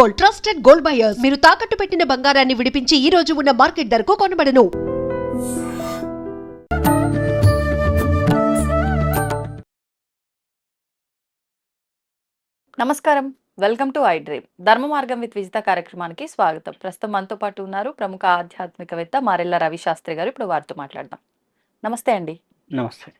Gold trusted gold buyers. మీరు తాకట్టు పెట్టిన బంగారాన్ని విడిపించి ఈ రోజు ఉన్న మార్కెట్ ధరకు కొనబడను. నమస్కారం. Welcome to I dream Dharma Margam with Vijitha కార్యక్రమానికి స్వాగతం. ప్రస్తుతం మనతో పాటు ఉన్నారు ప్రముఖ ఆధ్యాత్మికవేత్త మారెల్ల రవి శాస్త్రి గారు. ఇప్పుడు వారితో మాట్లాడదాం. నమస్తే అండి. నమస్తే.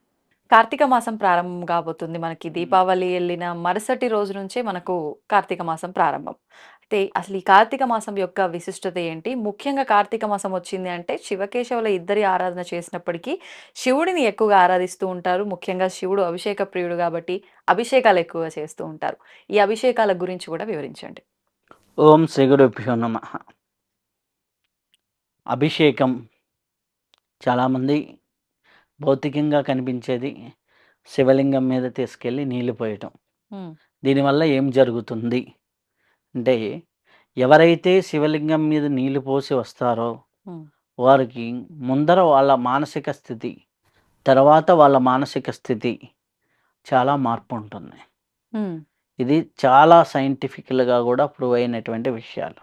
కార్తీక మాసం ప్రారంభం కాబోతుంది. మనకి దీపావళి వెళ్ళిన మరుసటి రోజు నుంచే మనకు కార్తీక మాసం ప్రారంభం. అయితే అసలు ఈ కార్తీక మాసం యొక్క విశిష్టత ఏంటి? ముఖ్యంగా కార్తీక మాసం వచ్చింది అంటే శివకేశవుల ఇద్దరి ఆరాధన చేసినప్పటికీ శివుడిని ఎక్కువగా ఆరాధిస్తూ ఉంటారు. ముఖ్యంగా శివుడు అభిషేక ప్రియుడు కాబట్టి అభిషేకాలు ఎక్కువగా చేస్తూ ఉంటారు. ఈ అభిషేకాల గురించి కూడా వివరించండి. ఓం శ్రీ గురుభ్యో నమ. అభిషేకం చాలామంది భౌతికంగా కనిపించేది శివలింగం మీద తీసుకెళ్ళి నీళ్ళు పోయటం. దీనివల్ల ఏం జరుగుతుంది? అంటే ఎవరైతే శివలింగం మీద నీళ్ళు పోసి వస్తారో వారికి ముందర వాళ్ళ మానసిక స్థితి తర్వాత వాళ్ళ మానసిక స్థితి చాలా మార్పు ఉంటుంది ఇది చాలా సైంటిఫికల్గా కూడా ప్రూవ్ అయినటువంటి విషయాలు.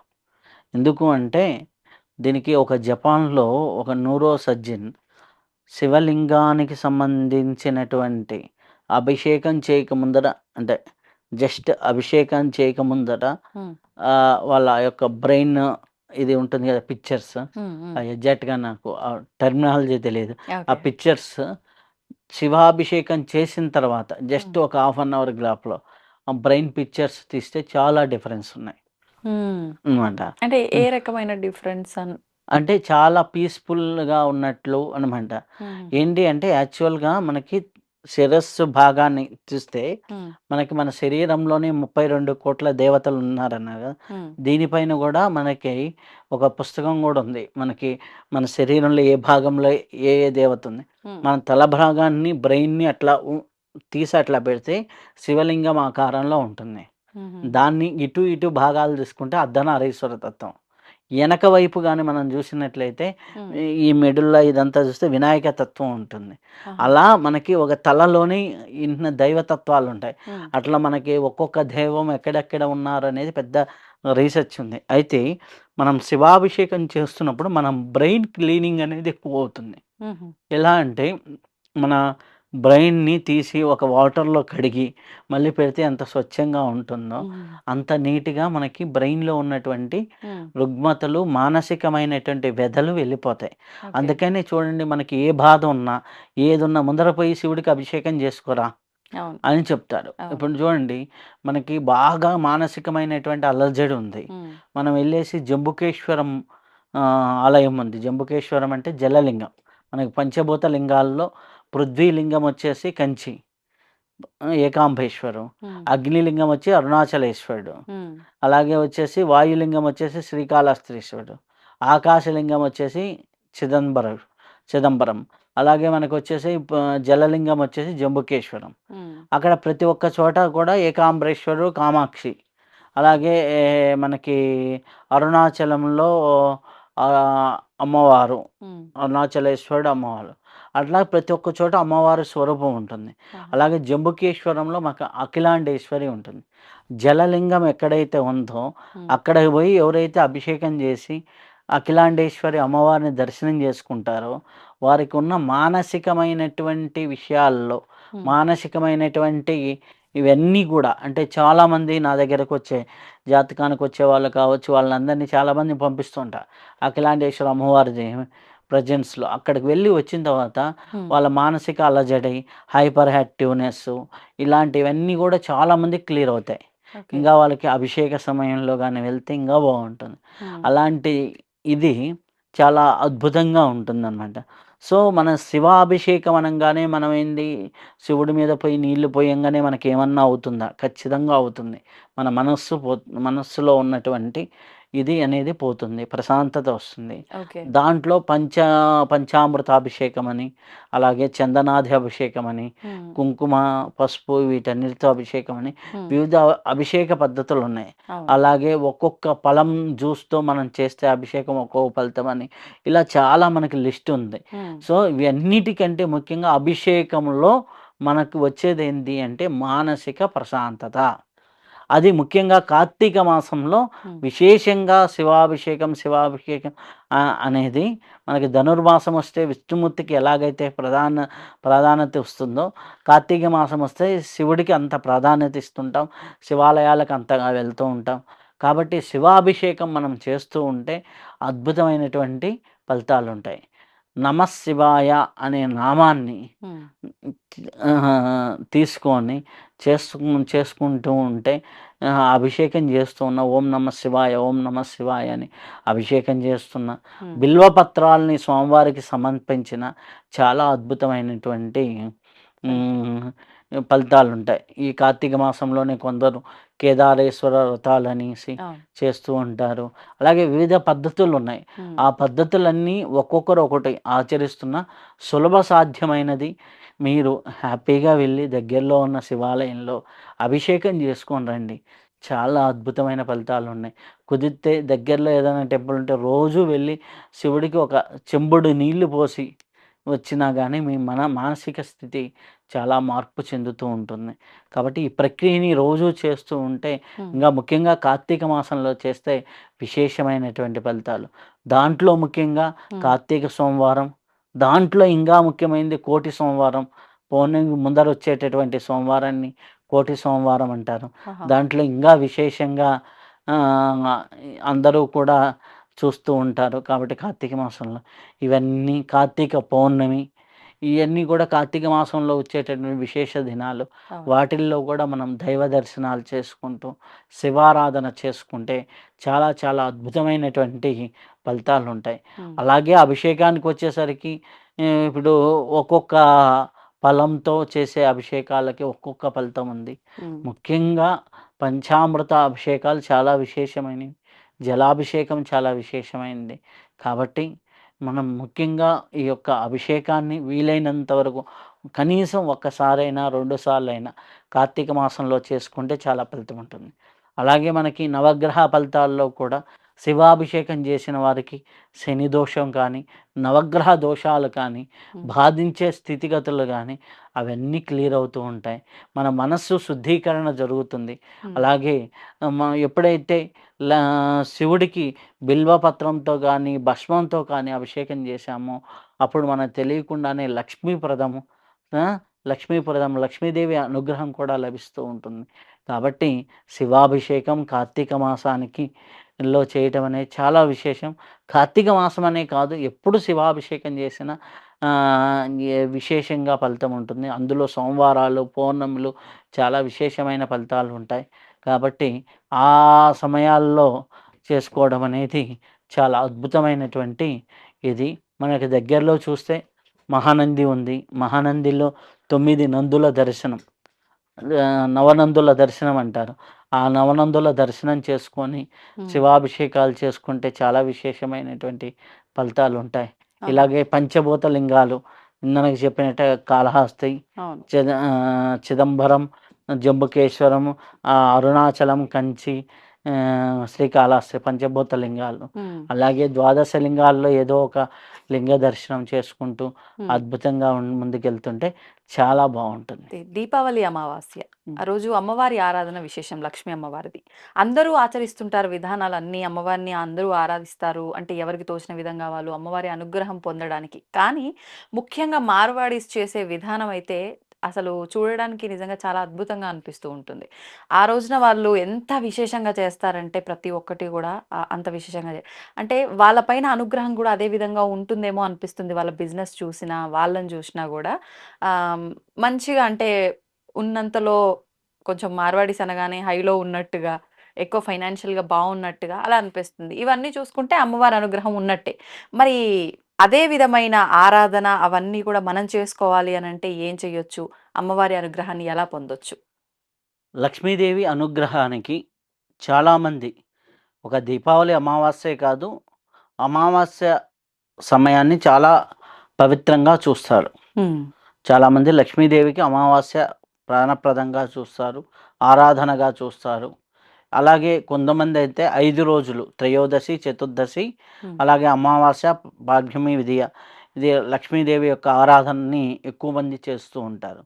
ఎందుకు అంటే దీనికి ఒక జపాన్లో ఒక న్యూరో సర్జన్ శివలింగానికి సంబంధించినటువంటి అభిషేకం చేయకముందర అంటే జస్ట్ అభిషేకం చేయకముందర ఉమ్, ఆ, వాళ్ళ యొక్క బ్రెయిన్ ఇది ఉంటుంది కదా పిక్చర్స్. ఎగ్జాక్ట్గా నాకు టెర్మినాలజీ తెలియదు. ఆ. పిక్చర్స్ శివాభిషేకం చేసిన తర్వాత జస్ట్ ఒక హాఫ్ అన్ అవర్ ఆ బ్రెయిన్ పిక్చర్స్ తీస్తే చాలా డిఫరెన్స్ ఉన్నాయి. అంటే ఏ రకమైన డిఫరెన్స్ అంటే చాలా పీస్ఫుల్గా ఉన్నట్లు అనమాట ఏంటి అంటే యాక్చువల్గా మనకి శిరస్సు భాగాన్ని చూస్తే మనకి మన శరీరంలోనే ముప్పై రెండు కోట్ల దేవతలు కదా. ఉమ్, దీనిపైన కూడా మనకి ఒక పుస్తకం కూడా ఉంది. మనకి మన శరీరంలో ఏ భాగంలో ఏ ఏ దేవత ఉంది. మన తల భాగాన్ని బ్రెయిన్ని అట్లా తీసి అట్లా పెడితే శివలింగం ఆకారంలో ఉంటుంది. దాన్ని ఇటు ఇటు భాగాలు తీసుకుంటే అర్ధనారీశ్వర తత్వం. వెనక వైపు కానీ మనం చూసినట్లయితే ఈ- మెడుల్లో ఇదంతా చూస్తే వినాయక తత్వం ఉంటుంది. అలా మనకి ఒక తలలోని ఇన్ని దైవతత్వాలు ఉంటాయి అట్లా మనకి ఒక్కొక్క దైవం ఎక్కడెక్కడ ఉన్నారు అనేది పెద్ద రీసెర్చ్ ఉంది. అయితే మనం శివాభిషేకం చేస్తున్నప్పుడు మనం బ్రెయిన్ క్లీనింగ్ అనేది ఎక్కువ అవుతుంది. ఎలా అంటే మన బ్రెయిన్ని తీసి ఒక వాటర్లో కడిగి మళ్ళీ పెడితే ఎంత స్వచ్ఛంగా ఉంటుందో అంత నీట్గా మనకి బ్రెయిన్లో ఉన్నటువంటి రుగ్మతలు మానసికమైనటువంటి వ్యధలు వెళ్ళిపోతాయి. అందుకని చూడండి మనకి ఏ బాధ ఉన్నా ఏది ఉన్నా ముందర పోయి శివుడికి అభిషేకం చేసుకోరా అని చెప్తారు. ఇప్పుడు చూడండి మనకి బాగా మానసికమైనటువంటి అలర్జడి ఉంది. మనం వెళ్ళేసి జంబుకేశ్వరం ఆలయం ఉంది. జంబుకేశ్వరం అంటే జలలింగం. మనకి పంచభూత లింగాల్లో పృథ్వీలింగం వచ్చేసి కంచి ఏకాంబేశ్వరం అగ్నిలింగం వచ్చి అరుణాచలేశ్వరుడు అలాగే వచ్చేసి వాయులింగం వచ్చేసి శ్రీకాళహస్తీశ్వరుడు ఆకాశలింగం వచ్చేసి చిదంబరం చిదంబరం అలాగే మనకు వచ్చేసి జలలింగం వచ్చేసి జంబుకేశ్వరం. అక్కడ ప్రతి ఒక్క చోట కూడా ఏకాంబరేశ్వరుడు కామాక్షి అలాగే మనకి అరుణాచలంలో అమ్మవారు అరుణాచలేశ్వరుడు అమ్మవారు అట్లా ప్రతి ఒక్క చోట అమ్మవారి స్వరూపం ఉంటుంది. అలాగే జంబుకేశ్వరంలో మాకు అఖిలాండేశ్వరి ఉంటుంది. జలలింగం ఎక్కడైతే ఉందో ఉమ్, అక్కడికి పోయి ఎవరైతే అభిషేకం చేసి అఖిలాండేశ్వరి అమ్మవారిని దర్శనం చేసుకుంటారో వారికి ఉన్న మానసికమైనటువంటి విషయాల్లో మానసికమైనటువంటి ఇవన్నీ కూడా అంటే చాలామంది నా దగ్గరకు వచ్చే జాతకానికి వచ్చే వాళ్ళు కావచ్చు వాళ్ళందరినీ చాలామంది పంపిస్తుంటా అఖిలాండేశ్వర అమ్మవారి ప్రజెన్స్లో అక్కడికి వెళ్ళి వచ్చిన తర్వాత వాళ్ళ మానసిక అలజడి హైపర్ యాక్టివ్నెస్ ఇలాంటివన్నీ కూడా చాలామంది క్లియర్ అవుతాయి. ఇంకా వాళ్ళకి అభిషేక సమయంలో కానీ వెళ్తే ఇంకా బాగుంటుంది. అలాంటి ఇది చాలా అద్భుతంగా ఉంటుందన్నమాట. సో మన శివాభిషేకం అనగానే మనం ఏంది? శివుడి మీద పోయి నీళ్ళు పోయంగానే మనకి ఏమన్నా అవుతుందా? ఖచ్చితంగా అవుతుంది. మన మనస్సు పో మనస్సులో ఉన్నటువంటి ఇది అనేది పోతుంది ప్రశాంతత వస్తుంది. దాంట్లో పంచ పంచామృతాభిషేకం అని అలాగే చందనాది అభిషేకం అని కుంకుమ పసుపు వీటన్నిటితో అభిషేకం అని వివిధ అభిషేక పద్ధతులు ఉన్నాయి. అలాగే ఒక్కొక్క ఫలం జ్యూస్తో మనం చేస్తే అభిషేకం ఒక్కొక్క ఫలితం అని ఇలా చాలా మనకి లిస్ట్ ఉంది. సో ఇవన్నిటికంటే ముఖ్యంగా అభిషేకంలో మనకు వచ్చేది ఏంటి అంటే మానసిక ప్రశాంతత. అది ముఖ్యంగా కార్తీక మాసంలో విశేషంగా శివాభిషేకం శివాభిషేకం అనేది మనకి ధనుర్మాసం వస్తే విష్ణుమూర్తికి ఎలాగైతే ప్రధాన ప్రాధాన్యత వస్తుందో కార్తీక మాసం వస్తే శివుడికి అంత ప్రాధాన్యత ఇస్తుంటాం శివాలయాలకు అంతగా వెళ్తూ ఉంటాం. కాబట్టి శివాభిషేకం మనం చేస్తూ ఉంటే అద్భుతమైనటువంటి ఫలితాలు ఉంటాయి నమ శివాయ అనే నామాన్ని తీసుకొని చేసుకు చేసుకుంటూ ఉంటే అభిషేకం చేస్తున్న ఓం నమ శివాయ ఓం నమ శివాయ అని అభిషేకం చేస్తున్న బిల్వపత్రాలని స్వామివారికి సమర్పించిన చాలా అద్భుతమైనటువంటి ఫలితాలు ఉంటాయి ఈ కార్తీక మాసంలోనే కొందరు కేదారేశ్వర వ్రతాలు అనేసి చేస్తూ ఉంటారు. అలాగే వివిధ పద్ధతులు ఉన్నాయి ఆ పద్ధతులన్నీ ఒక్కొక్కరు ఒకటి ఆచరిస్తున్న సులభ సాధ్యమైనది. మీరు హ్యాపీగా వెళ్ళి దగ్గరలో ఉన్న శివాలయంలో అభిషేకం చేసుకొని రండి. చాలా అద్భుతమైన ఫలితాలు ఉన్నాయి కుదిరితే దగ్గరలో ఏదైనా టెంపుల్ ఉంటే రోజు వెళ్ళి శివుడికి ఒక చెంబుడు నీళ్ళు పోసి వచ్చినా కానీ మీ మన మానసిక స్థితి చాలా మార్పు చెందుతూ ఉంటుంది. కాబట్టి ఈ ప్రక్రియని రోజు చేస్తూ ఉంటే ఇంకా ముఖ్యంగా కార్తీక మాసంలో చేస్తే విశేషమైనటువంటి ఫలితాలు. దాంట్లో ముఖ్యంగా కార్తీక సోమవారం దాంట్లో ఇంకా ముఖ్యమైనది కోటి సోమవారం పౌర్ణమి ముందర వచ్చేటటువంటి సోమవారాన్ని కోటి సోమవారం అంటారు. దాంట్లో ఇంకా విశేషంగా అందరూ కూడా చూస్తూ ఉంటారు. కాబట్టి కార్తీక మాసంలో ఇవన్నీ కార్తీక పౌర్ణమి ఇవన్నీ కూడా కార్తీక మాసంలో వచ్చేటటువంటి విశేష దినాలు. వాటిల్లో కూడా మనం దైవ దర్శనాలు చేసుకుంటూ శివారాధన చేసుకుంటే చాలా చాలా అద్భుతమైనటువంటి ఫలితాలు ఉంటాయి అలాగే అభిషేకానికి వచ్చేసరికి ఇప్పుడు ఒక్కొక్క ఫలంతో చేసే అభిషేకాలకి ఒక్కొక్క ఫలితం ఉంది. ముఖ్యంగా పంచామృత అభిషేకాలు చాలా విశేషమైనవి. జలాభిషేకం చాలా విశేషమైంది. కాబట్టి మనం ముఖ్యంగా ఈ యొక్క అభిషేకాన్ని వీలైనంత వరకు కనీసం ఒక్కసారైనా రెండు సార్లు అయినా కార్తీక మాసంలో చేసుకుంటే చాలా ఫలితం ఉంటుంది. అలాగే మనకి నవగ్రహ ఫలితాల్లో కూడా శివాభిషేకం చేసిన వారికి శని దోషం కానీ నవగ్రహ దోషాలు కానీ బాధించే స్థితిగతులు కానీ అవన్నీ క్లియర్ అవుతూ ఉంటాయి. మన మనస్సు శుద్ధీకరణ జరుగుతుంది. అలాగే మనం ఎప్పుడైతే లా- శివుడికి బిల్వపత్రంతో కానీ భస్మంతో కానీ అభిషేకం చేశామో అప్పుడు మనకు తెలియకుండానే లక్ష్మీప్రదము లక్ష్మీప్రదం లక్ష్మీదేవి అనుగ్రహం కూడా లభిస్తూ ఉంటుంది. కాబట్టి శివాభిషేకం కార్తీక మాసానికి లో చేయటం అనేది చాలా విశేషం. కార్తీక మాసం అనే కాదు ఎప్పుడు శివాభిషేకం చేసినా విశేషంగా ఫలితం ఉంటుంది. అందులో సోమవారాలు పౌర్ణములు చాలా విశేషమైన ఫలితాలు ఉంటాయి. కాబట్టి ఆ సమయాల్లో చేసుకోవడం అనేది చాలా అద్భుతమైనటువంటి ఇది. మనకి దగ్గరలో చూస్తే మహానంది ఉంది. మహానందిలో తొమ్మిది నందుల దర్శనం. నవనందుల దర్శనం అంటారు. ఆ నవనందుల దర్శనం చేసుకొని శివాభిషేకాలు చేసుకుంటే చాలా విశేషమైనటువంటి ఫలితాలు ఉంటాయి. ఇలాగే పంచభూత లింగాలు ఇందనకి చెప్పినట్టు కాళహస్తి చిదంబరం జంబుకేశ్వరం అరుణాచలం కంచి శ్రీకాళహస్తి పంచభూత లింగాలు అలాగే ద్వాదశ లింగాల్లో ఏదో ఒక లింగ దర్శనం చేసుకుంటూ. అద్భుతంగా ముందుకెళ్తుంటే చాలా బాగుంటుంది దీపావళి అమావాస్య. ఆ రోజు అమ్మవారి ఆరాధన విశేషం లక్ష్మీ అమ్మవారిది. అందరూ ఆచరిస్తుంటారు విధానాలు అన్ని అమ్మవారిని అందరూ ఆరాధిస్తారు అంటే ఎవరికి తోచిన విధంగా వాళ్ళు అమ్మవారి అనుగ్రహం పొందడానికి. కానీ ముఖ్యంగా మార్వాడీస్ చేసే విధానం అయితే అసలు చూడడానికి నిజంగా చాలా అద్భుతంగా అనిపిస్తూ ఉంటుంది. ఆ రోజున వాళ్ళు ఎంత విశేషంగా చేస్తారంటే ప్రతి ఒక్కటి కూడా అంత విశేషంగా చే- అంటే వాళ్ళపైన అనుగ్రహం కూడా అదే విధంగా ఉంటుందేమో అనిపిస్తుంది. వాళ్ళ బిజినెస్ చూసినా వాళ్ళని చూసినా కూడా. మంచిగా అంటే ఉన్నంతలో కొంచెం మార్వాడీస్ అనగానే హైలో ఉన్నట్టుగా ఎక్కువ ఫైనాన్షియల్గా బాగున్నట్టుగా అలా అనిపిస్తుంది. ఇవన్నీ చూసుకుంటే అమ్మవారి అనుగ్రహం ఉన్నట్టే. మరి అదే విధమైన ఆరాధన అవన్నీ కూడా మనం చేసుకోవాలి అని అంటే ఏం చెయ్యొచ్చు అమ్మవారి అనుగ్రహాన్ని ఎలా పొందొచ్చు? లక్ష్మీదేవి అనుగ్రహానికి చాలామంది ఒక దీపావళి అమావాస్యే కాదు అమావాస్య సమయాన్ని చాలా పవిత్రంగా చూస్తారు. చాలామంది లక్ష్మీదేవికి అమావాస్య ప్రాణప్రదంగా చూస్తారు ఆరాధనగా చూస్తారు. అలాగే కొంతమంది అయితే ఐదు రోజులు త్రయోదశి చతుర్దశి. అలాగే అమావాస్య భాగ్యమి విధియ ఇది లక్ష్మీదేవి యొక్క ఆరాధనని ఎక్కువ మంది చేస్తూ ఉంటారు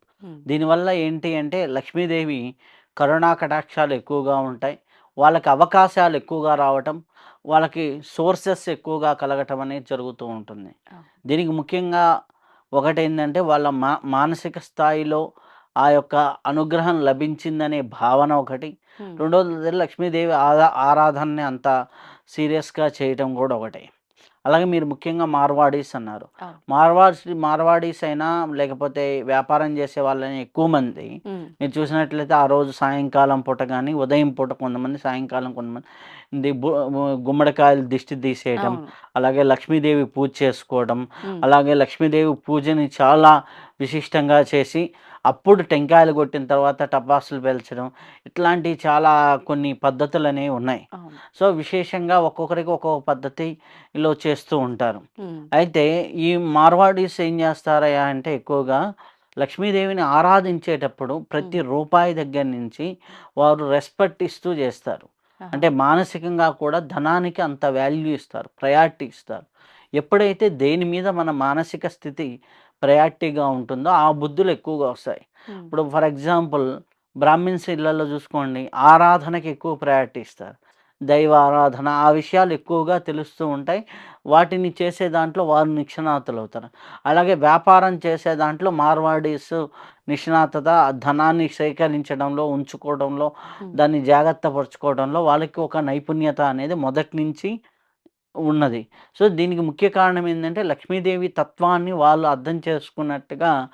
దీనివల్ల ఏంటి అంటే లక్ష్మీదేవి కరుణా కటాక్షాలు ఎక్కువగా ఉంటాయి వాళ్ళకి అవకాశాలు ఎక్కువగా రావటం వాళ్ళకి సోర్సెస్ ఎక్కువగా కలగటం అనేది జరుగుతూ ఉంటుంది. దీనికి ముఖ్యంగా ఒకటి ఏంటంటే వాళ్ళ మా మానసిక స్థాయిలో ఆ యొక్క అనుగ్రహం లభించిందనే భావన ఒకటి. రెండోది లక్ష్మీదేవి ఆరా ఆరాధనని అంత సీరియస్గా చేయటం కూడా ఒకటి. అలాగే మీరు ముఖ్యంగా మార్వాడీస్ అన్నారు. మార్వాడీస్ మార్వాడీస్ అయినా లేకపోతే వ్యాపారం చేసే వాళ్ళని ఎక్కువ మంది మీరు చూసినట్లయితే ఆ రోజు సాయంకాలం పూట కానీ ఉదయం పూట కొంతమంది సాయంకాలం కొంతమంది గుమ్మడికాయలు దిష్టి తీసేయటం. అలాగే లక్ష్మీదేవి పూజ చేసుకోవడం అలాగే లక్ష్మీదేవి పూజని చాలా విశిష్టంగా చేసి అప్పుడు టెంకాయలు కొట్టిన తర్వాత టపాసులు పేల్చడం ఇట్లాంటి చాలా కొన్ని పద్ధతులు అనేవి ఉన్నాయి. సో విశేషంగా ఒక్కొక్కరికి ఒక్కొక్క పద్ధతిలో చేస్తూ ఉంటారు. అయితే ఈ మార్వాడీస్ ఏం చేస్తారయ్యా అంటే ఎక్కువగా లక్ష్మీదేవిని ఆరాధించేటప్పుడు ప్రతి రూపాయి దగ్గర నుంచి వారు రెస్పెక్ట్ ఇస్తూ చేస్తారు. అంటే మానసికంగా కూడా ధనానికి అంత వాల్యూ ఇస్తారు ప్రయారిటీ ఇస్తారు. ఎప్పుడైతే దేని మీద మన మానసిక స్థితి ప్రయారిటీగా ఉంటుందో ఆ బుద్ధులు ఎక్కువగా వస్తాయి. ఇప్పుడు ఫర్ ఎగ్జాంపుల్ బ్రాహ్మిన్స్ ఇళ్ళలో చూసుకోండి ఆరాధనకి ఎక్కువ ప్రయారిటీ ఇస్తారు. దైవ ఆరాధన ఆ విషయాలు ఎక్కువగా తెలుస్తూ ఉంటాయి. వాటిని చేసే దాంట్లో వారు నిష్ణాతులు అవుతారు. అలాగే వ్యాపారం చేసే దాంట్లో మార్వాడీస్ నిష్ణాతత ధనాన్ని సేకరించడంలో ఉంచుకోవడంలో దాన్ని జాగ్రత్త పరుచుకోవడంలో వాళ్ళకి ఒక నైపుణ్యత అనేది మొదటి నుంచి ఉన్నది. సో దీనికి ముఖ్య కారణం ఏంటంటే లక్ష్మీదేవి తత్వాన్ని వాళ్ళు అర్థం చేసుకున్నట్టుగా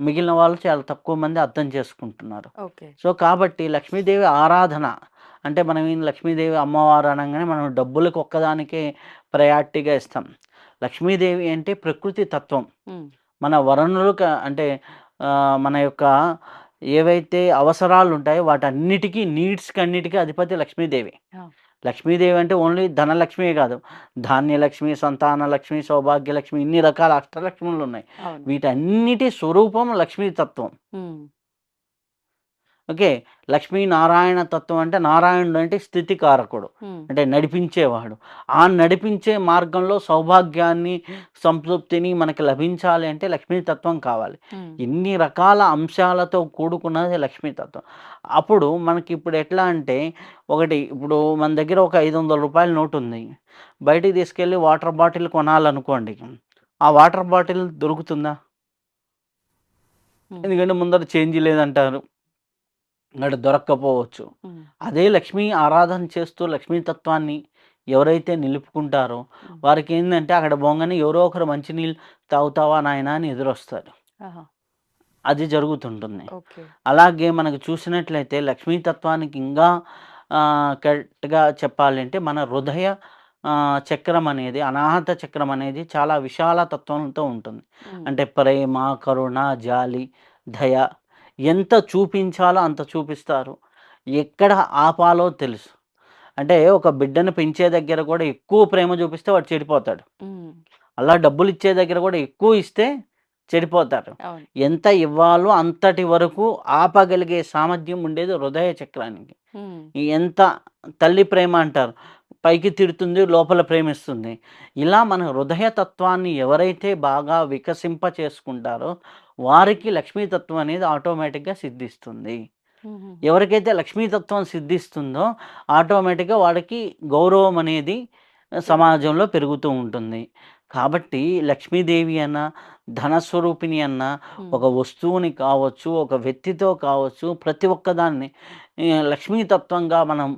మిగిలిన వాళ్ళు చాలా తక్కువ మంది అర్థం చేసుకుంటున్నారు. ఓకే. సో కాబట్టి లక్ష్మీదేవి ఆరాధన అంటే మనం ఏం లక్ష్మీదేవి అమ్మవారు అనగానే మనం డబ్బులకు ఒక్కదానికే ప్రయారిటీగా ఇస్తాం. లక్ష్మీదేవి అంటే ప్రకృతి తత్వం. మన వనరులు క- అంటే మన యొక్క ఏవైతే అవసరాలు ఉంటాయో వాటన్నిటికీ నీడ్స్కి అన్నిటికీ అధిపతి లక్ష్మీదేవి. లక్ష్మీదేవి అంటే ఓన్లీ ధనలక్ష్మి కాదు. ధాన్యలక్ష్మి సంతాన లక్ష్మి సౌభాగ్యలక్ష్మి ఇన్ని రకాల అష్టలక్ష్ములు ఉన్నాయి. వీటన్నిటి స్వరూపం లక్ష్మీ తత్వం ఉమ్, ఓకే. లక్ష్మీ నారాయణ తత్వం అంటే నారాయణుడు అంటే స్థితికారకుడు. అంటే నడిపించేవాడు. ఆ నడిపించే మార్గంలో సౌభాగ్యాన్ని సంతృప్తిని మనకి లభించాలి అంటే లక్ష్మీతత్వం కావాలి. ఇన్ని రకాల అంశాలతో కూడుకున్నది లక్ష్మీతత్వం అప్పుడు మనకి ఇప్పుడు ఎట్లా అంటే ఒకటి ఇప్పుడు మన దగ్గర ఒక ఐదు వందల రూపాయల నోటు ఉంది బయటికి తీసుకెళ్ళి వాటర్ బాటిల్ కొనాలనుకోండి. ఆ వాటర్ బాటిల్ దొరుకుతుందా? ఎందుకంటే ముందర చేంజ్ లేదంటారు. అక్కడ దొరక్కపోవచ్చు. అదే లక్ష్మీ ఆరాధన చేస్తూ లక్ష్మీతత్వాన్ని ఎవరైతే నిలుపుకుంటారో వారికి ఏంటంటే అక్కడ పోగానే ఎవరో ఒకరు మంచినీళ్ళు తాగుతావా నాయనా అని ఎదురొస్తారు. అది జరుగుతుంటుంది. అలాగే మనకు చూసినట్లయితే లక్ష్మీతత్వానికి ఇంకా ఆ, కరెక్ట్గా చెప్పాలంటే మన హృదయ చక్రం అనేది అనాహత చక్రం అనేది చాలా విశాల తత్వంతో ఉంటుంది. అంటే ప్రేమ కరుణ జాలి దయ ఎంత చూపించాలో అంత చూపిస్తారు. ఎక్కడ ఆపాలో తెలుసు. అంటే ఒక బిడ్డను పెంచే దగ్గర కూడా ఎక్కువ ప్రేమ చూపిస్తే వాడు చెడిపోతాడు. అలా డబ్బులు ఇచ్చే దగ్గర కూడా ఎక్కువ ఇస్తే చెడిపోతారు. ఎంత ఇవ్వాలో అంతటి వరకు ఆపగలిగే సామర్థ్యం ఉండేది హృదయ చక్రానికి. ఎంత తల్లి ప్రేమ అంటారు. పైకి తిడుతుంది లోపల ప్రేమిస్తుంది. ఇలా మన హృదయ తత్వాన్ని ఎవరైతే బాగా వికసింప చేసుకుంటారో వారికి లక్ష్మీతత్వం అనేది ఆటోమేటిక్గా సిద్ధిస్తుంది. ఎవరికైతే లక్ష్మీతత్వం సిద్ధిస్తుందో ఆటోమేటిక్గా వాడికి గౌరవం అనేది సమాజంలో పెరుగుతూ ఉంటుంది. కాబట్టి లక్ష్మీదేవి అన్న ధనస్వరూపిణి అన్న ఒక వస్తువుని కావచ్చు ఒక వ్యక్తితో కావచ్చు ప్రతి ఒక్కదాన్ని లక్ష్మీతత్వంగా మనం.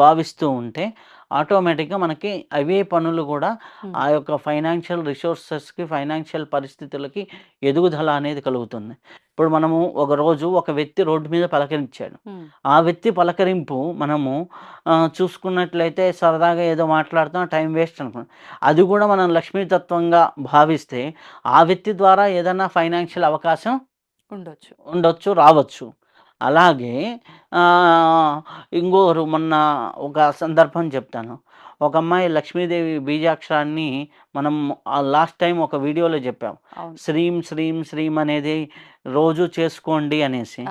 భావిస్తూ ఉంటే ఆటోమేటిక్గా మనకి అవే పనులు కూడా ఆ యొక్క ఫైనాన్షియల్ రిసోర్సెస్కి ఫైనాన్షియల్ పరిస్థితులకి ఎదుగుదల అనేది కలుగుతుంది. ఇప్పుడు మనము ఒక రోజు ఒక వ్యక్తి రోడ్డు మీద పలకరించాడు. ఆ వ్యక్తి పలకరింపు మనము చూసుకున్నట్లయితే సరదాగా ఏదో మాట్లాడుతాం టైం వేస్ట్ అనుకున్నాం. అది కూడా మనం లక్ష్మీతత్వంగా భావిస్తే ఆ వ్యక్తి ద్వారా ఏదైనా ఫైనాన్షియల్ అవకాశం ఉండొచ్చు. ఉండొచ్చు రావచ్చు. అలాగే ఇంకోరు మొన్న ఒక సందర్భం చెప్తాను. ఒక అమ్మాయి లక్ష్మీదేవి బీజాక్షరాన్ని మనం లాస్ట్ టైం ఒక వీడియోలో చెప్పాం. శ్రీం శ్రీం శ్రీం అనేది రోజు చేసుకోండి అనేసి.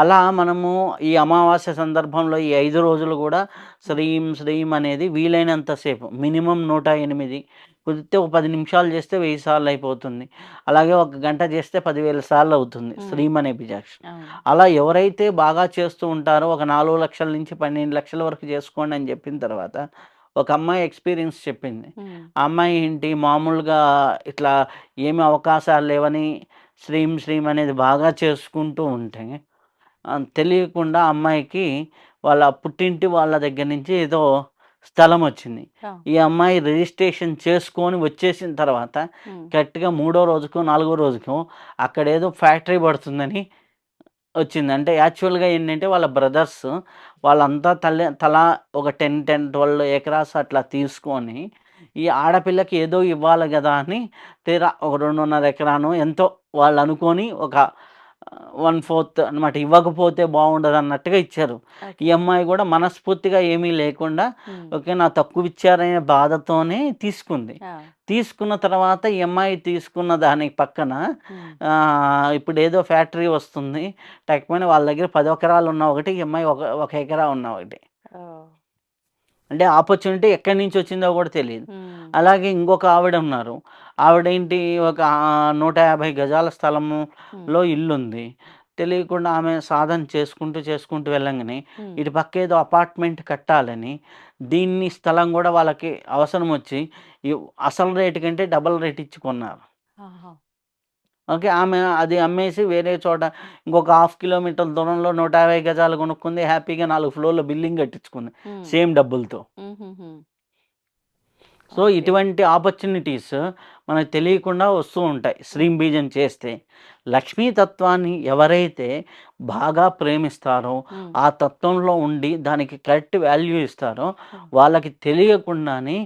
అలా మనము ఈ అమావాస్య సందర్భంలో ఈ ఐదు రోజులు కూడా శ్రీం శ్రీం అనేది వీలైనంతసేపు మినిమం నూట ఎనిమిది కుదిరితే ఒక 10 నిమిషాలు చేస్తే 1000 సార్లు అయిపోతుంది. అలాగే ఒక గంట చేస్తే 10,000 సార్లు అవుతుంది. హ్మ్. శ్రీమనే బీజాక్షరి. అవును. అలా ఎవరైతే బాగా చేస్తూ ఉంటారో ఒక 4,00,000 నుంచి 12,00,000 వరకు చేసుకోండి అని చెప్పిన తర్వాత ఒక అమ్మాయి ఎక్స్‌పీరియన్స్ చెప్పింది. ఆ అమ్మాయి ఏంటి మామూలుగా ఇట్లా ఏమి అవకాశాలు లేవని శ్రీం శ్రీం అనేది బాగా చేసుకుంటూ ఉంటే తెలియకుండా అమ్మాయికి వాళ్ళ పుట్టింటి వాళ్ళ దగ్గర నుంచి ఏదో స్థలం వచ్చింది. ఈ అమ్మాయి రిజిస్ట్రేషన్ చేసుకొని వచ్చేసిన తర్వాత. కరెక్ట్‌గా మూడో రోజుకో, నాలుగో రోజుకో అక్కడేదో ఫ్యాక్టరీ పడుతుందని వచ్చింది. అంటే యాక్చువల్‌గా ఏంటంటే వాళ్ళ బ్రదర్స్ వాళ్ళంతా తలే తలా ఒక 10, 10, 12 ఎకరాస్ అట్లా తీసుకొని ఈ ఆడపిల్లకి ఏదో ఇవ్వాలి గదా! అని తీరా ఒక 2.5 ఎకరానో ఎంతో వాళ్ళు అనుకోని ఒక ఆహ్, 1/4 అనమాట ఇవ్వకపోతే బాగుండదన్నట్టుగా ఇచ్చారు. ఈ. అమ్మాయి కూడా మనస్ఫూర్తిగా ఏమీ లేకుండా హ్మ్. ఓకే. నా తక్కువ ఇచ్చారనే బాధతోనే తీసుకుంది. తీసుకున్న తర్వాత ఈ అమ్మాయి తీసుకున్న దానికి పక్కన హ్మ్. ఆహ్, ఇప్పుడేదో ఫ్యాక్టరీ వస్తుంది. లేకపోయినా వాళ్ళ దగ్గర 10 ఎకరాలు ఉన్న ఒకటి, ఈ అమ్మాయి ఒక ఒక ఎకరా ఉన్న ఒకటి. అంటే ఆపర్చునిటీ ఎక్కడి నుంచి వచ్చిందో కూడా. హ్మ్. అలాగే ఇంకొక ఆవిడ ఉన్నారు. ఆవిడేంటి ఒక ఆహ్, 150 గజాల స్థలంలో. ఇల్లుంది. తెలియకుండా ఆమె సాధన చేసుకుంటూ, చేసుకుంటూ వెళ్ళంగానే. ఇటు పక్క ఏదో అపార్ట్మెంట్ కట్టాలని దీన్ని స్థలం కూడా వాళ్ళకి అవసరం వచ్చి అసలు రేటు కంటే డబుల్ రేట్ ఇచ్చి కొన్నారు. ఓకే. ఆమె అది అమ్మేసి వేరే చోట ఇంకొక హాఫ్ కిలోమీటర్ దూరంలో 150 గజాలు కొనుక్కుంది. హ్యాపీగా 4 ఫ్లోర్‌ల బిల్డింగ్ కట్టించుకుంది. సేమ్ డబ్బులతో. సో. ఇటువంటి ఆపర్చునిటీస్ మనకు తెలియకుండా వస్తూ ఉంటాయి. హ్మ్. శ్రీం బీజం చేస్తే. లక్ష్మీ తత్వాన్ని ఎవరైతే బాగా ప్రేమిస్తారో. ఆ తత్వంలో ఉండి దానికి కరెక్ట్ వాల్యూ ఇస్తారో. వాళ్ళకి తెలియకుండానే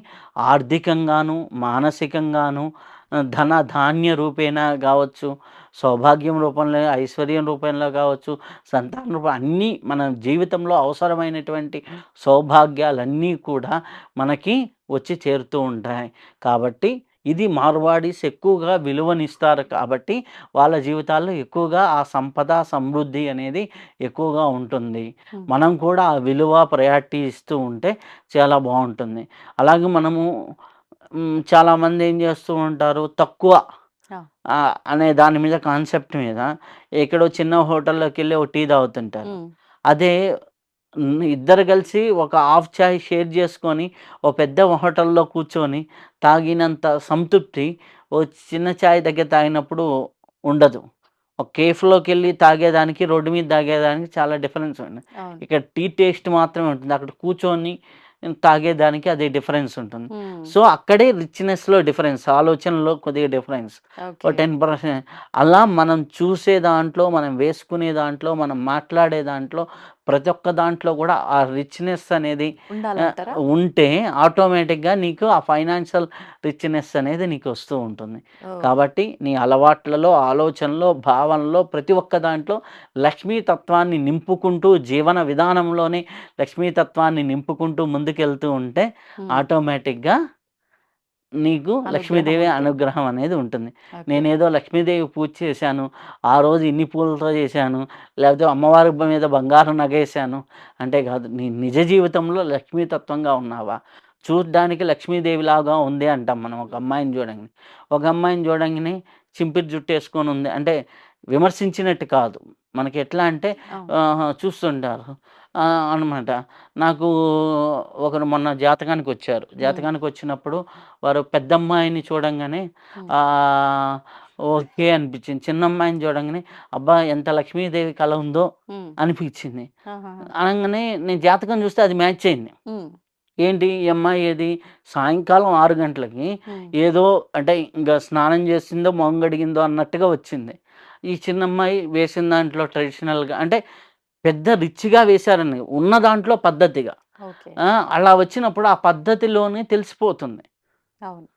ఆర్థికంగాను, మానసికంగాను ధన ధాన్య రూపేణా గావచ్చు, సౌభాగ్యం రూపంలో, ఐశ్వర్యం రూపంలో గావచ్చు, సంతాన రూపం అన్నీ మన జీవితంలో అవసరమైనటువంటి సౌభాగ్యాలన్నీ కూడా మనకి వచ్చి చేరుతూ ఉంటాయి. కాబట్టి ఇది మార్వాడీస్ ఎక్కువగా విలువనిస్తారు కాబట్టి వాళ్ళ జీవితాల్లో ఎక్కువగా ఆ సంపద, సమృద్ధి అనేది ఎక్కువగా ఉంటుంది. మనం కూడా ఆ విలువ, ప్రయారిటీ ఇస్తూ ఉంటే చాలా బావుంటుంది. అలాగే మనము చాలామంది ఏం చేస్తూ ఉంటారు తక్కువ అనే దాని మీద కాన్సెప్ట్ మీద ఎక్కడో చిన్న హోటల్‌లోకెళ్ళి ఒక టీ తాగుతుంటారు. అదే ఇద్దరు కలిసి ఒక హాఫ్ చాయ్ షేర్ చేసుకొని ఓ పెద్ద హోటల్‌లో కూర్చొని తాగినంత సంతృప్తి ఓ చిన్న చాయ్ దగ్గర తాగినప్పుడు ఉండదు. ఒక కేఫ్‌లోకెళ్ళి తాగేదానికి, రోడ్డు మీద తాగేదానికి చాలా డిఫరెన్స్ ఉంది. ఇక్కడ టీ టేస్ట్ మాత్రమే ఉంటుంది. అక్కడ కూర్చొని తాగేదానికి అదే డిఫరెన్స్ ఉంటుంది. హ్మ్. సో, అక్కడే రిచ్‌నెస్‌లో డిఫరెన్స్. ఆలోచనలో కొద్దిగా డిఫరెన్స్. ఓకే. 10% అలా మనం చూసే దాంట్లో, మనం వేసుకునే దాంట్లో, మనం మాట్లాడే దాంట్లో ప్రతి ఒక్క దాంట్లో కూడా ఆ రిచ్‌నెస్ అనేది? ఉంటే ఆటోమేటిక్‌గా నీకు ఆ ఫైనాన్షియల్ రిచ్‌నెస్ అనేది నీకు వస్తూ ఉంటుంది. కాబట్టి నీ అలవాట్లలో, ఆలోచనలో, భావనలో ప్రతి ఒక్క దాంట్లో లక్ష్మీ తత్వాన్ని నింపుకుంటూ జీవన విధానంలోనే లక్ష్మీ తత్వాన్ని నింపుకుంటూ ముందుకెళ్తూ ఉంటే. ఆటోమేటిక్‌గా నీకు లక్ష్మీదేవి. అనుగ్రహం అనేది ఉంటుంది. నేనేదో లక్ష్మీదేవి పూజ చేశాను. ఆ రోజు ఇన్ని పూలతో చేశాను. లేకపోతే అమ్మవారి మీద బంగారం నగేశాను అంటే కాదు. నీ నిజ జీవితంలో లక్ష్మీ తత్వంగా ఉన్నావా? చూడ్డానికి లక్ష్మీదేవిలాగా ఉంది అంటాం మనం ఒక అమ్మాయిని చూడంగానే. ఒక అమ్మాయిని చూడంగానే చింపిరి జుట్టేసుకొని ఉంది అంటే విమర్శించినట్టు కాదు. మనకి ఎట్లా అంటే చూస్తుంటారు. అనమాట. నాకు ఒకరు మొన్న జాతకానికి వచ్చారు. జాతకానికి వచ్చినప్పుడు వారు పెద్దమ్మాయిని చూడంగానే హ్మ్. ఆహ్, ఓకే అనిపించింది. చిన్నమ్మాయిని చూడంగానే అబ్బా! ఎంత లక్ష్మీదేవి కళ ఉందో. అనిపించింది. అనంగానే నేను జాతకం చూస్తే అది మ్యాచ్ అయింది. ఏంటి ఈ అమ్మాయి ఏది సాయంకాలం 6 గంటలకి. ఏదో అంటే ఇంక స్నానం చేసిందో, మొహం కడిగిందో అన్నట్టుగా వచ్చింది. ఈ చిన్నమ్మాయి వేసిన దాంట్లో ట్రెడిషనల్‌గా అంటే పెద్ద రిచ్‌గా వేశారని ఉన్న దాంట్లో పద్ధతిగా. అలా వచ్చినప్పుడు ఆ పద్ధతిలోనే తెలిసిపోతుంది. అవును.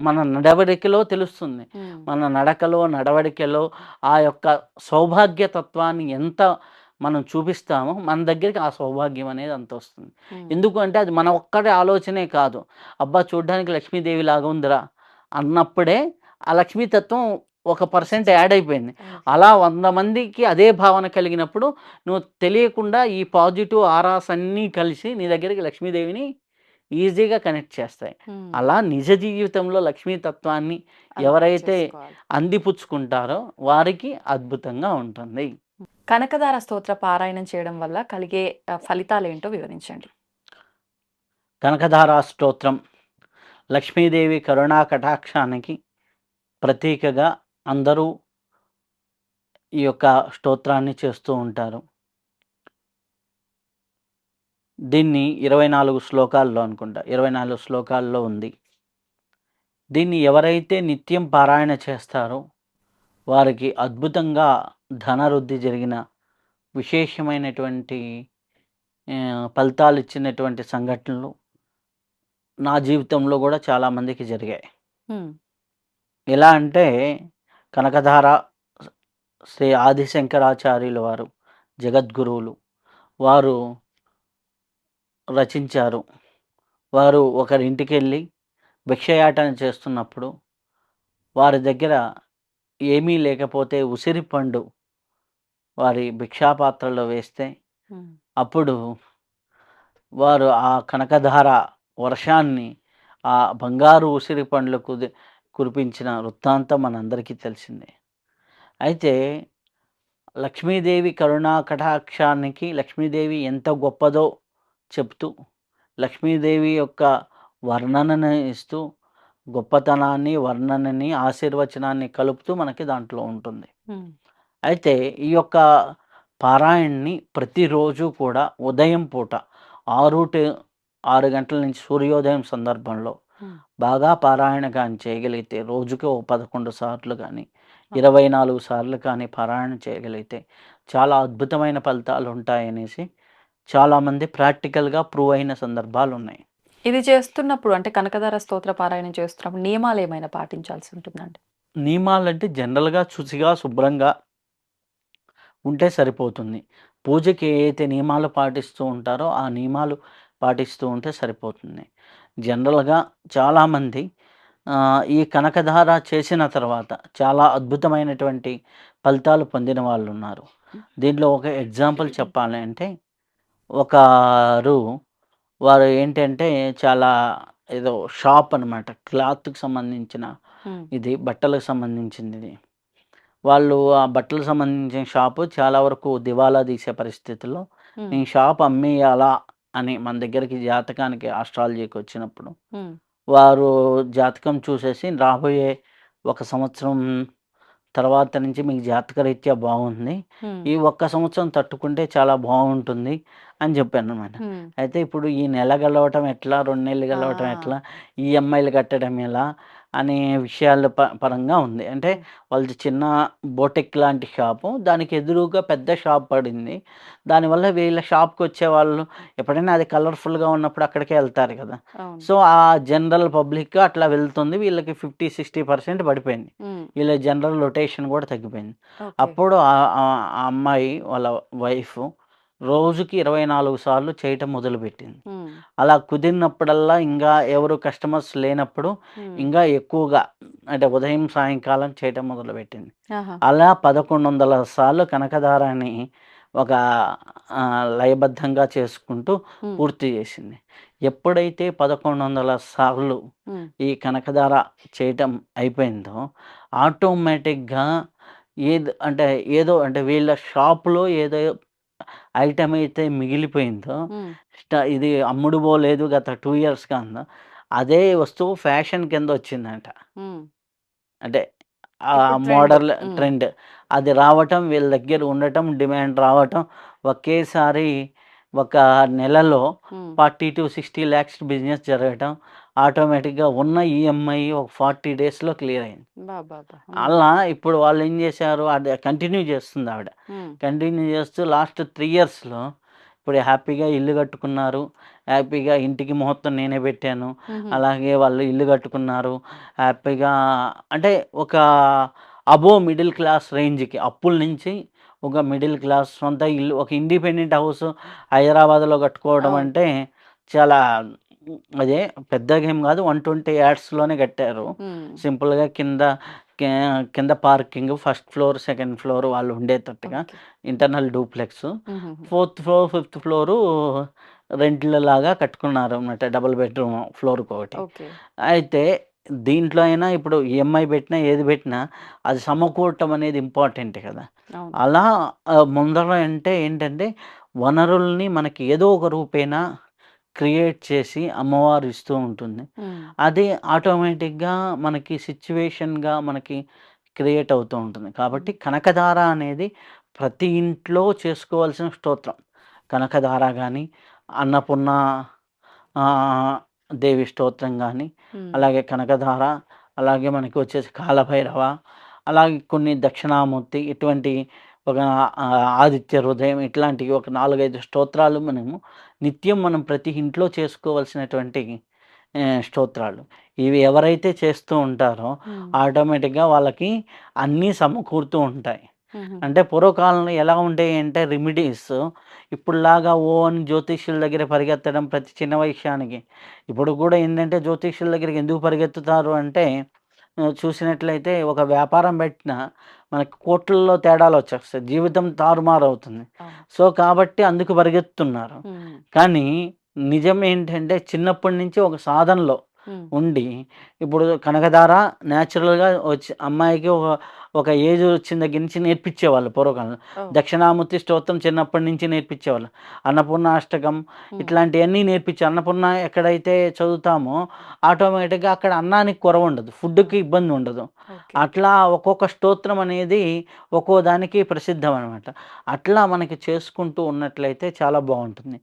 మన నడవడికలో తెలుస్తుంది. మన నడకలో, నడవడికలో ఆ యొక్క సౌభాగ్య తత్వాన్ని ఎంత మనం చూపిస్తామో మన దగ్గరికి ఆ సౌభాగ్యం అనేది అంత వస్తుంది. హ్మ్. ఎందుకు అంటే అది మన ఒక్కడి ఆలోచనే కాదు. అబ్బా! చూడ్డానికి లక్ష్మీదేవిలాగా ఉందిరా అన్నప్పుడే ఆ లక్ష్మీ తత్వం ఒక పర్సెంట్ యాడ్ అయిపోయింది. అలా 100 మందికి అదే భావన కలిగినప్పుడు నువ్వు తెలియకుండా ఈ పాజిటివ్ ఆరాస్ అన్నీ కలిసి నీ దగ్గరికి లక్ష్మీదేవిని ఈజీగా కనెక్ట్ చేస్తాయి. అలా నిజ జీవితంలో లక్ష్మీ తత్వాన్ని ఎవరైతే. అందిపుచ్చుకుంటారో వారికి అద్భుతంగా ఉంటుంది కనకదార స్తోత్ర పారాయణం చేయడం వల్ల కలిగే ఆహ్, ఫలితాలేంటో వివరించండి. కనకధారా స్తోత్రం లక్ష్మీదేవి కరుణా కటాక్షానికి ప్రతీకగా అందరూ ఈ యొక్క స్తోత్రాన్ని చేస్తూ ఉంటారు. దీన్ని ఇరవై నాలుగు శ్లోకాల్లో అనుకుంటా. ఇరవై నాలుగు శ్లోకాల్లో ఉంది. దీన్ని ఎవరైతే నిత్యం పారాయణ చేస్తారో వారికి అద్భుతంగా ధనవృద్ధి జరిగిన విశేషమైనటువంటి ఫలితాలు ఇచ్చినటువంటి సంఘటనలు నా జీవితంలో కూడా చాలామందికి జరిగాయి. ఎలా అంటే కనకధార శ్రీ ఆదిశంకరాచార్యుల వారు జగద్గురువులు వారు రచించారు వారు ఒకరి ఇంటికి వెళ్ళి భిక్షయాటన చేస్తున్నప్పుడు వారి దగ్గర ఏమీ లేకపోతే ఉసిరి పండు వారి భిక్షాపాత్రలో వేస్తే. అప్పుడు వారు ఆ కనకధార వర్షాన్ని ఆ బంగారు ఉసిరి పండ్లకు కురిపించిన వృత్తాంతం మనందరికీ తెలిసిందే అయితే లక్ష్మీదేవి కరుణా కటాక్షానికి లక్ష్మీదేవి ఎంత గొప్పదో చెప్తూ లక్ష్మీదేవి యొక్క వర్ణనను ఇస్తూ గొప్పతనాన్ని వర్ణనని ఆశీర్వచనాన్ని కలుపుతూ మనకి దాంట్లో ఉంటుంది. అయితే ఈ యొక్క పారాయణని ప్రతిరోజు కూడా ఉదయం పూట ఆరు టు ఆరు గంటల నుంచి సూర్యోదయం సందర్భంలో. బాగా పారాయణ కానీ చేయగలిగితే రోజుకి ఓ పదకొండు సార్లు కానీ ఇరవై నాలుగు సార్లు కానీ పారాయణ చేయగలిగితే చాలా అద్భుతమైన ఫలితాలు ఉంటాయనేసి చాలామంది ప్రాక్టికల్గా ప్రూవ్ అయిన సందర్భాలు ఉన్నాయి. ఇది చేస్తున్నప్పుడు అంటే కనకదార స్తోత్ర పారాయణం చేస్తున్నప్పుడు నియమాలు ఏమైనా పాటించాల్సి ఉంటుందండి? నియమాలంటే జనరల్గా శుచిగా శుభ్రంగా ఉంటే సరిపోతుంది. పూజకి ఏ అయితే నియమాలు పాటిస్తూ ఉంటారో ఆ నియమాలు పాటిస్తూ ఉంటే సరిపోతుంది. జనరల్గా చాలామంది ఈ కనకధార చేసిన తర్వాత చాలా అద్భుతమైనటువంటి ఫలితాలు పొందిన వాళ్ళు ఉన్నారు దీంట్లో ఒక ఎగ్జాంపుల్ చెప్పాలి అంటే ఒకరు వారు ఏంటంటే చాలా ఏదో షాప్ అనమాట క్లాత్కి సంబంధించిన. ఇది బట్టలకు సంబంధించింది ఇది వాళ్ళు ఆ బట్టలకు సంబంధించిన షాపు చాలా వరకు దివాలా తీసే పరిస్థితుల్లో. ఈ షాప్ అమ్మేయాలా అని మన దగ్గరికి జాతకానికి ఆస్ట్రాలజీకి వచ్చినప్పుడు. వారు జాతకం చూసేసి రాబోయే ఒక సంవత్సరం తర్వాత నుంచి మీకు జాతకరీత్యా బాగుంది హ్మ్. ఈ ఒక్క సంవత్సరం తట్టుకుంటే చాలా బాగుంటుంది అని చెప్పాను అనమాట. అయితే ఇప్పుడు ఈ నెల గలవటం ఎట్లా రెండు నెలలు గలవటం. ఎట్లా ఈఎంఐలు కట్టడం ఎలా అనే విషయాల ప పరంగా ఉంది. అంటే వాళ్ళది చిన్న బోటెక్ లాంటి షాపు. దానికి ఎదురుగా పెద్ద షాప్ పడింది. దానివల్ల వీళ్ళ షాప్కి వచ్చే వాళ్ళు ఎప్పుడైనా అది కలర్ఫుల్గా ఉన్నప్పుడు అక్కడికే వెళ్తారు కదా. సో ఆ జనరల్ పబ్లిక్ అట్లా వెళ్తుంది. వీళ్ళకి ఫిఫ్టీ సిక్స్టీ పర్సెంట్ పడిపోయింది. వీళ్ళ జనరల్ రొటేషన్ కూడా తగ్గిపోయింది. అప్పుడు ఆ అమ్మాయి వాళ్ళ వైఫ్ రోజుకి ఇరవై నాలుగు సార్లు చేయటం మొదలుపెట్టింది. అలా కుదిరినప్పుడల్లా ఇంకా ఎవరు కస్టమర్స్ లేనప్పుడు. ఇంకా ఎక్కువగా అంటే ఉదయం సాయంకాలం చేయటం మొదలుపెట్టింది! అలా పదకొండు వందల సార్లు కనకదారాన్ని ఒక లయబద్ధంగా చేసుకుంటూ. పూర్తి చేసింది ఎప్పుడైతే పదకొండు వందల సార్లు. ఈ కనకదార చేయటం అయిపోయిందో ఆటోమేటిక్గా ఏదో అంటే ఏదో అంటే వీళ్ళ షాపులో ఏదో ఐటమ్ అయితే మిగిలిపోయిందో ఇది అమ్ముడు పోలేదు గత టూ ఇయర్స్గా ఉందో అదే వస్తువు ఫ్యాషన్ కింద వచ్చిందంట. అంటే ఆ ట్రెండ్. మోడల్. ట్రెండ్ అది రావటం వీళ్ళ దగ్గర ఉండటం డిమాండ్ రావటం ఒకేసారి ఒక నెలలో. Forty to sixty lakhs business జరగటం ఆటోమేటిక్గా ఉన్న ఈఎంఐ ఒక ఫార్టీ డేస్లో క్లియర్ అయింది. అలా ఇప్పుడు వాళ్ళు ఏం చేశారు అది కంటిన్యూ చేస్తుంది ఆవిడ. కంటిన్యూ చేస్తూ లాస్ట్ త్రీ ఇయర్స్లో ఇప్పుడు హ్యాపీగా ఇల్లు కట్టుకున్నారు హ్యాపీగా ఇంటికి ముహూర్తం నేనే పెట్టాను. అలాగే వాళ్ళు ఇల్లు కట్టుకున్నారు హ్యాపీగా అంటే ఒక అబో మిడిల్ క్లాస్ రేంజ్కి అప్పుల నుంచి ఒక మిడిల్ క్లాస్ సొంత ఇల్లు ఒక ఇండిపెండెంట్ హౌస్ హైదరాబాద్లో కట్టుకోవడం. అంటే చాలా అదే పెద్దగా ఏం కాదు వన్ ట్వంటీ యాడ్స్లోనే కట్టారు. సింపుల్గా కింద కింద parking first floor second floor వాళ్ళు ఉండేటట్టుగా. Internal duplex. Fourth floor fifth floor రెంట్లలాగా కట్టుకున్నారు అనమాట డబుల్ బెడ్రూమ్ ఫ్లోర్కి ఒకటి అయితే దీంట్లో అయినా ఇప్పుడు ఈఎంఐ పెట్టినా ఏది పెట్టినా అది సమకూడటం అనేది ఇంపార్టెంట్ కదా అలా ముందర అంటే ఏంటంటే వనరుల్ని మనకి ఏదో ఒక రూపేణా క్రియేట్ చేసి అమ్మవారు ఇస్తూ ఉంటుంది. అది ఆటోమేటిక్గా మనకి సిచ్యువేషన్గా మనకి క్రియేట్ అవుతూ ఉంటుంది. కాబట్టి కనకధార అనేది ప్రతి ఇంట్లో చేసుకోవాల్సిన స్తోత్రం. కనకధార కానీ అన్నపూర్ణ దేవి స్తోత్రం కానీ అలాగే కనకధార అలాగే మనకి వచ్చేసి కాలభైరవ అలాగే కొన్ని దక్షిణామూర్తి ఇటువంటి ఒక ఆదిత్య హృదయం ఇట్లాంటివి ఒక నాలుగైదు స్తోత్రాలు మనము నిత్యం మనం ప్రతి ఇంట్లో చేసుకోవాల్సినటువంటి స్తోత్రాలు. ఇవి ఎవరైతే చేస్తూ ఉంటారో ఆటోమేటిక్గా వాళ్ళకి అన్నీ సమకూరుతూ ఉంటాయి. అంటే పూర్వకాలంలో ఎలా ఉండేవి అంటే రెమిడీస్ ఇప్పుడులాగా ఓ అని జ్యోతిష్యుల దగ్గర పరిగెత్తడం ప్రతి చిన్న విషయానికి ఇప్పుడు కూడా ఏంటంటే జ్యోతిష్యుల దగ్గరికి ఎందుకు పరిగెత్తుతారు అంటే చూసినట్లయితే ఒక వ్యాపారం పెట్టిన మనకి కోట్లలో తేడాలు వచ్చేస్తాయి. జీవితం తారుమారు అవుతుంది. సో కాబట్టి అందుకు పరిగెత్తుతున్నారు ఉమ్, కానీ నిజం ఏంటంటే చిన్నప్పటి నుంచి ఒక సాధనలో ఉండి ఇప్పుడు కనకధార న్యాచురల్గా వచ్చి అమ్మాయికి ఒక ఒక ఏజ్ వచ్చిన దగ్గర నుంచి నేర్పించేవాళ్ళు పూర్వకాలంలో. దక్షిణామూర్తి స్తోత్రం చిన్నప్పటి నుంచి నేర్పించేవాళ్ళు. అన్నపూర్ణ అష్టకం ఇట్లాంటివన్నీ నేర్పించి అన్నపూర్ణ ఎక్కడైతే చదువుతామో ఆటోమేటిక్గా అక్కడ అన్నానికి కొరవ ఉండదు ఫుడ్కి ఇబ్బంది ఉండదు. అట్లా ఒక్కొక్క స్తోత్రం అనేది ఒక్కో దానికి ప్రసిద్ధం అనమాట అట్లా మనకి చేసుకుంటూ ఉన్నట్లయితే చాలా బాగుంటుంది.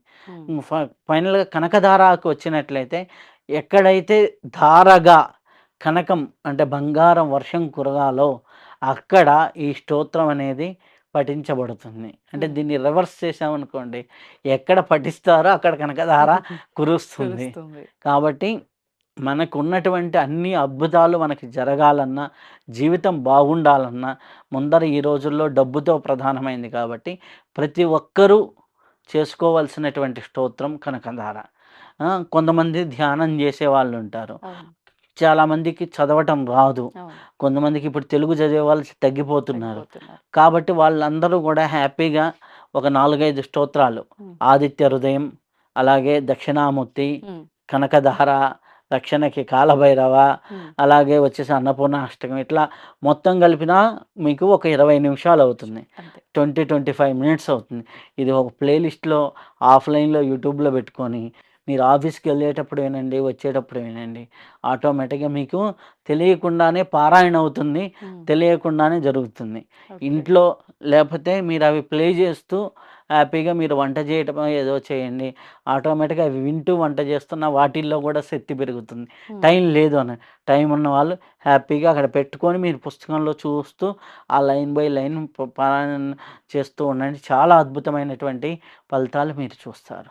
ఫైనల్గా కనకధారకు వచ్చినట్లయితే ఎక్కడైతే ధారగా కనకం అంటే బంగారం వర్షం కురగాలో అక్కడ ఈ స్తోత్రం అనేది పఠించబడుతుంది. అంటే. దీన్ని రివర్స్ చేసామనుకోండి ఎక్కడ పఠిస్తారో అక్కడ కనకధార కురుస్తుంది. కాబట్టి మనకు ఉన్నటువంటి అన్ని అద్భుతాలు మనకి జరగాలన్నా జీవితం బాగుండాలన్నా ముందర ఈ రోజుల్లో డబ్బుతో ప్రధానమైంది కాబట్టి ప్రతి ఒక్కరూ చేసుకోవాల్సినటువంటి స్తోత్రం కనకధార. కొంతమంది ధ్యానం చేసే వాళ్ళు ఉంటారు చాలామందికి చదవటం రాదు. కొంతమందికి ఇప్పుడు తెలుగు చదివే వాళ్ళు తగ్గిపోతున్నారు. కాబట్టి వాళ్ళందరూ కూడా హ్యాపీగా ఒక నాలుగైదు స్తోత్రాలు. ఆదిత్య హృదయం అలాగే దక్షిణామూర్తి కనకధార రక్షణకి కాలభైరవ అలాగే వచ్చేసి అన్నపూర్ణ అష్టకం ఇట్లా మొత్తం కలిపినా మీకు ఒక ఇరవై నిమిషాలు అవుతుంది. ట్వంటీ ట్వంటీ ఫైవ్ మినిట్స్ అవుతుంది. ఇది ఒక ప్లేలిస్ట్లో ఆఫ్లైన్లో యూట్యూబ్లో పెట్టుకొని మీరు ఆఫీస్కి వెళ్ళేటప్పుడు వినండి వచ్చేటప్పుడు వినండి. ఆటోమేటిక్గా మీకు తెలియకుండానే పారాయణ అవుతుంది తెలియకుండానే జరుగుతుంది. ఇంట్లో లేకపోతే మీరు అవి ప్లే చేస్తూ హ్యాపీగా మీరు వంట చేయటం ఏదో చేయండి. ఆటోమేటిక్గా అవి వింటూ వంట చేస్తున్న వాటిల్లో కూడా శక్తి పెరుగుతుంది. టైం లేదు అని టైం ఉన్న వాళ్ళు హ్యాపీగా అక్కడ పెట్టుకొని మీరు పుస్తకంలో చూస్తూ ఆ లైన్ బై లైన్ పారాయణ చేస్తూ ఉండండి. చాలా అద్భుతమైనటువంటి ఫలితాలు మీరు చూస్తారు.